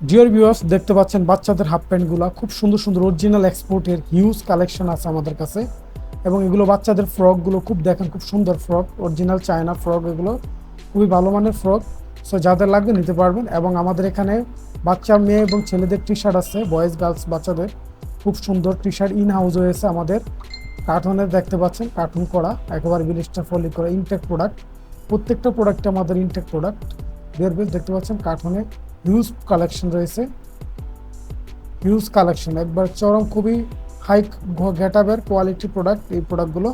ডিওর viewers দেখতে পাচ্ছেন বাচ্চাদের হাফ প্যান্টগুলো খুব সুন্দর সুন্দর অরিজিনাল এক্সপোর্টের হিউজ কালেকশন আছে আমাদের কাছে। এবং এগুলো বাচ্চাদের ফ্রকগুলো খুব দেখেন, খুব সুন্দর ফ্রক অরিজিনাল চায়না ফ্রক এগুলো। খুবই ভালো মানের ফ্রক সো যাদের লাগবে নিতে পারবেন। এবং আমাদের এখানে বাচ্চা মেয়ে এবং ছেলেদের টি শার্ট আছে বয়েজ গার্লস বাচ্চাদের। খুব সুন্দর টি শার্ট ইন হাউস হয়েছে আমাদের। কার্টুনের দেখতে পাচ্ছেন কার্টুন করা, একেবারে বিলিস্টার ফলি করা ইনটেক প্রোডাক্ট প্রত্যেকটা প্রোডাক্টে আমাদের ইনটেক প্রোডাক্ট বিয়ার বেল দেখতে পাচ্ছেন কার্টুনে হিউজ কালেকশন রয়েছে। Huge collection. একবার চরম খুবই হাই গেটাবের কোয়ালিটি প্রোডাক্ট এই প্রোডাক্টগুলো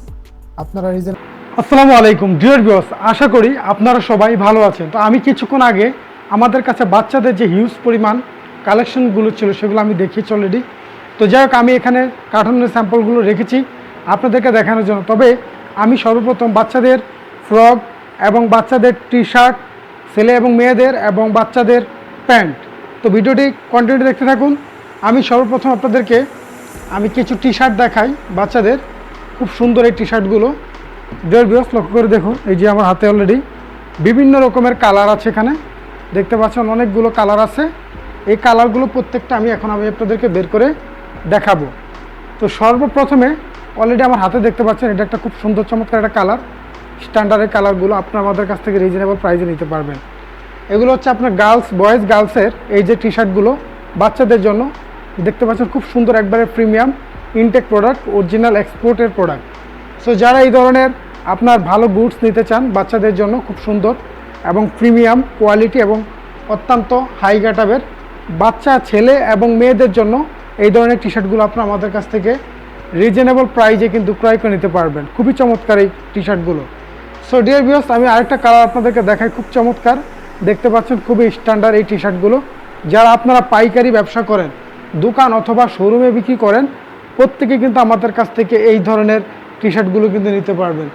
আপনারা রিজন আসসালামু আলাইকুম ডিয়ার বিয়স আশা করি আপনারা সবাই ভালো আছেন। তো আমি কিছুক্ষণ আগে আমাদের কাছে বাচ্চাদের যে হিউজ পরিমাণ কালেকশনগুলো ছিল সেগুলো আমি দেখিয়েছি অলরেডি তো যাই হোক, আমি এখানে কার্টুনের স্যাম্পলগুলো রেখেছি আপনাদেরকে দেখানোর জন্য। তবে আমি সর্বপ্রথম বাচ্চাদের ফ্রক এবং বাচ্চাদের টি শার্ট ছেলে এবং মেয়েদের এবং বাচ্চাদের প্যান্ট। তো ভিডিওটি কন্টিনিউ দেখতে থাকুন। আমি সর্বপ্রথম আপনাদেরকে আমি কিছু টি শার্ট দেখাই বাচ্চাদের। খুব সুন্দর এই টি শার্টগুলো ডিয়ার বিয়স লক্ষ্য করে দেখুন, এই যে আমার হাতে অলরেডি বিভিন্ন রকমের কালার আছে এখানে। দেখতে পাচ্ছেন অনেকগুলো কালার আছে। এই কালারগুলো প্রত্যেকটা আমি এখন আমি আপনাদেরকে বের করে দেখাবো। তো সর্বপ্রথমে অলরেডি আমার হাতে দেখতে পাচ্ছেন, এটা একটা খুব সুন্দর চমৎকার একটা কালার। স্ট্যান্ডার্ডের কালারগুলো আপনারা আমাদের কাছ থেকে রিজনেবল প্রাইসে নিতে পারবেন। এগুলো হচ্ছে আপনার গার্লস বয়েজ গার্লসের এই যে টি শার্টগুলো বাচ্চাদের জন্য। দেখতে পাচ্ছেন খুব সুন্দর একবারে প্রিমিয়াম ইনটেক প্রোডাক্ট অরিজিনাল এক্সপোর্টের প্রোডাক্ট সো যারা এই ধরনের আপনার ভালো গুডস নিতে চান, বাচ্চাদের জন্য খুব সুন্দর এবং প্রিমিয়াম কোয়ালিটি এবং অত্যন্ত হাই গ্যাটাবের বাচ্চা, ছেলে এবং মেয়েদের জন্য এই ধরনের টি শার্টগুলো আপনারা আমাদের কাছ থেকে রিজনেবল প্রাইজে কিন্তু ক্রয় করে নিতে পারবেন। খুবই চমৎকার এই টি শার্টগুলো সো ডিয়ার ভিউস আমি আরেকটা কালার আপনাদেরকে দেখাই, খুব চমৎকার। দেখতে পাচ্ছেন খুবই স্ট্যান্ডার্ড এই টি শার্টগুলো যারা আপনারা পাইকারি ব্যবসা করেন, দোকান অথবা শোরুমে বিক্রি করেন, প্রত্যেকে কিন্তু আমাদের কাছ থেকে এই ধরনের টি শার্টগুলো কিন্তু নিতে পারবেন।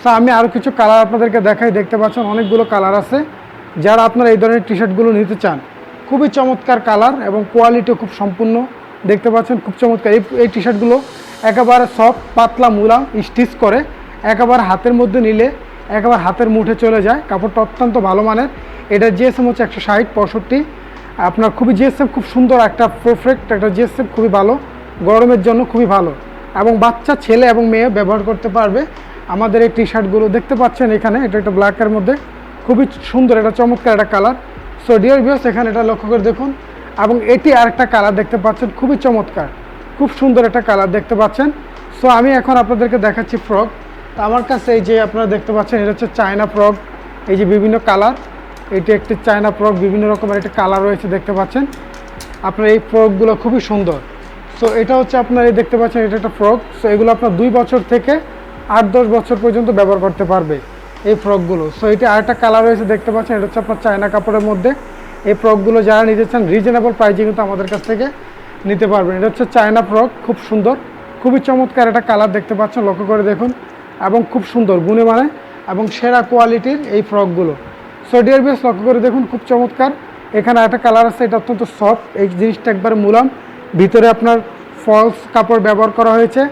সো আমি আরও কিছু কালার আপনাদেরকে দেখাই। দেখতে পাচ্ছেন অনেকগুলো কালার আছে। যারা আপনারা এই ধরনের টি শার্টগুলো নিতে চান, খুবই চমৎকার কালার এবং কোয়ালিটিও খুব সম্পূর্ণ। দেখতে পাচ্ছেন খুব চমৎকার। এই টি শার্টগুলো একেবারে সফট পাতলা মুলাম স্টিচ করে, একেবারে হাতের মধ্যে নিলে একেবারে হাতের মুঠে চলে যায়। কাপড়টা অত্যন্ত ভালো মানের। এটা জিএসএম হচ্ছে একশো ষাট, পঁয়ষট্টি। আপনার খুবই জিএসএম খুব সুন্দর একটা পারফেক্ট একটা জিএসএম খুবই ভালো। গরমের জন্য খুবই ভালো। এবং বাচ্চা, ছেলে এবং মেয়ে ব্যবহার করতে পারবে। আমাদের এই টি শার্টগুলো দেখতে পাচ্ছেন এখানে, এটা একটা ব্ল্যাকের মধ্যে। খুবই সুন্দর একটা চমৎকার একটা কালার সো ডিয়ার ভিউস এখানে এটা লক্ষ্য করে দেখুন। এবং এটি আরেকটা কালার দেখতে পাচ্ছেন, খুবই চমৎকার। খুব সুন্দর একটা কালার দেখতে পাচ্ছেন। সো আমি এখন আপনাদেরকে দেখাচ্ছি ফ্রক তো আমার কাছে এই যে আপনারা দেখতে পাচ্ছেন, এটা হচ্ছে চায়না ফ্রক। এই যে বিভিন্ন কালার, এটি একটি চায়না ফ্রক, বিভিন্ন রকমের একটা কালার রয়েছে দেখতে পাচ্ছেন। আপনার এই ফ্রকগুলো খুবই সুন্দর। সো এটা হচ্ছে আপনার এই দেখতে পাচ্ছেন, এটা একটা ফ্রক। সো এগুলো আপনার দুই বছর থেকে আট দশ বছর পর্যন্ত ব্যবহার করতে পারবে এই ফ্রকগুলো। সো এটা আরেকটা কালার রয়েছে দেখতে পাচ্ছেন, এটা হচ্ছে আপনার চায়না কাপড়ের মধ্যে। এই ফ্রকগুলো যারা নিতে চান রিজনেবল প্রাইসে কিন্তু আমাদের কাছ থেকে নিতে পারবেন। এটা হচ্ছে চায়না ফ্রক, খুব সুন্দর, খুবই চমৎকার একটা কালার দেখতে পাচ্ছেন, লক্ষ্য করে দেখুন। এবং খুব সুন্দর গুণে মানে এবং সেরা কোয়ালিটির এই ফ্রকগুলো। সো ডিয়ার বেস লক্ষ্য করে দেখুন, খুব চমৎকার। এখানে একটা কালার আছে, এটা অত্যন্ত সফট এই জিনিসটা একবার মুলাম। ভিতরে আপনার ফলস কাপড় ব্যবহার করা হয়েছে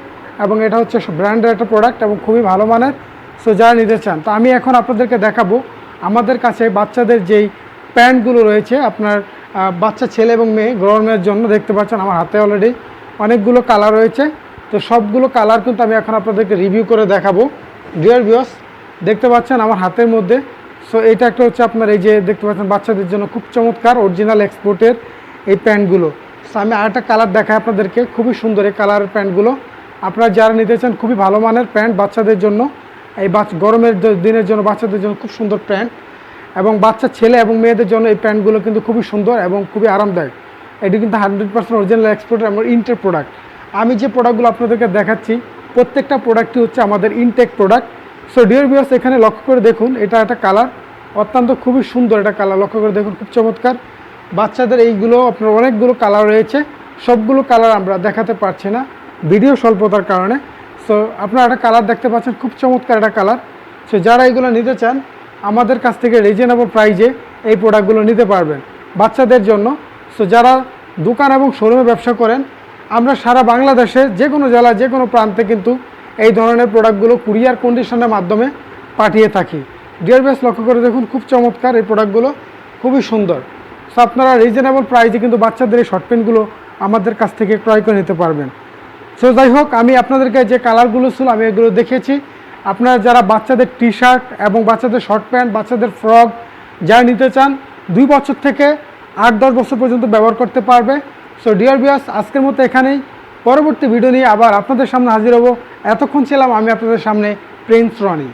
এবং এটা হচ্ছে ব্র্যান্ডের একটা প্রোডাক্ট এবং খুবই ভালো মানের। সো যারা নিতে চান, তো আমি এখন আপনাদেরকে দেখাবো, আমাদের কাছে বাচ্চাদের যেই প্যান্টগুলো রয়েছে, আপনার বাচ্চা ছেলে এবং মেয়ে গরমের জন্য দেখতে পাচ্ছেন, আমার হাতে অলরেডি অনেকগুলো কালার রয়েছে। তো সবগুলো কালার কিন্তু আমি এখন আপনাদেরকে রিভিউ করে দেখাবো। ডিয়ার ভিউস দেখতে পাচ্ছেন আমার হাতের মধ্যে। সো এটা একটা হচ্ছে আপনার এই যে দেখতে পাচ্ছেন বাচ্চাদের জন্য খুব চমৎকার অরিজিনাল এক্সপোর্টের এই প্যান্টগুলো। সো আমি আরেকটা কালার দেখাই আপনাদেরকে। খুবই সুন্দর এই কালারের প্যান্টগুলো। আপনারা যারা নিতে চান, খুবই ভালো মানের প্যান্ট বাচ্চাদের জন্য। এই বাচ্চা গরমের দিনের জন্য বাচ্চাদের জন্য খুব সুন্দর প্যান্ট। এবং বাচ্চা, ছেলে এবং মেয়েদের জন্য এই প্যান্টগুলো কিন্তু খুবই সুন্দর এবং খুবই আরামদায়ক। এটি কিন্তু হান্ড্রেড পার্সেন্ট অরিজিনাল এক্সপোর্টের আমার ইন্টার প্রোডাক্ট আমি যে প্রোডাক্টগুলো আপনাদেরকে দেখাচ্ছি, প্রত্যেকটা প্রোডাক্টই হচ্ছে আমাদের intact product so dear viewers এখানে লক্ষ্য করে দেখুন, এটা একটা কালার অত্যন্ত খুবই সুন্দর এটা কালার লক্ষ্য করে দেখুন, খুব চমৎকার। বাচ্চাদের এইগুলো, আপনার অনেকগুলো কালার রয়েছে। সবগুলো কালার আমরা দেখাতে পারছি না ভিডিও স্বল্পতার কারণে। সো আপনারা একটা কালার দেখতে পাচ্ছেন, খুব চমৎকার একটা কালার সো যারা এইগুলো নিতে চান, আমাদের কাছ থেকে রিজনেবল প্রাইজে এই প্রোডাক্টগুলো নিতে পারবেন বাচ্চাদের জন্য। সো যারা দোকান এবং শোরুমে ব্যবসা করেন আমরা সারা বাংলাদেশে যে কোনো জেলা যে কোনো প্রান্তে কিন্তু এই ধরনের প্রোডাক্টগুলো কুরিয়ার কন্ডিশনের মাধ্যমে পাঠিয়ে থাকি। ডিয়ার বেস লক্ষ্য করে দেখুন, খুব চমৎকার এই প্রোডাক্টগুলো খুবই সুন্দর। সো আপনারা রিজনেবল প্রাইসে কিন্তু বাচ্চাদের এই শর্ট প্যান্টগুলো আমাদের কাছ থেকে ক্রয় করে নিতে পারবেন। সো যাই হোক, আমি আপনাদেরকে যে কালারগুলো ছিল, আমি এগুলো দেখেছি আপনারা যারা বাচ্চাদের টি শার্ট এবং বাচ্চাদের শর্ট প্যান্ট বাচ্চাদের ফ্রক যা নিতে চান, দুই বছর থেকে আট, দশ বছর পর্যন্ত ব্যবহার করতে পারবে। সো ডিয়ার বিয়াস আজকের মতো এখানেই। পরবর্তী ভিডিও নিয়ে আবার আপনাদের সামনে হাজির হব। এতক্ষণ ছিলাম আমি আপনাদের সামনে প্রিন্স রনি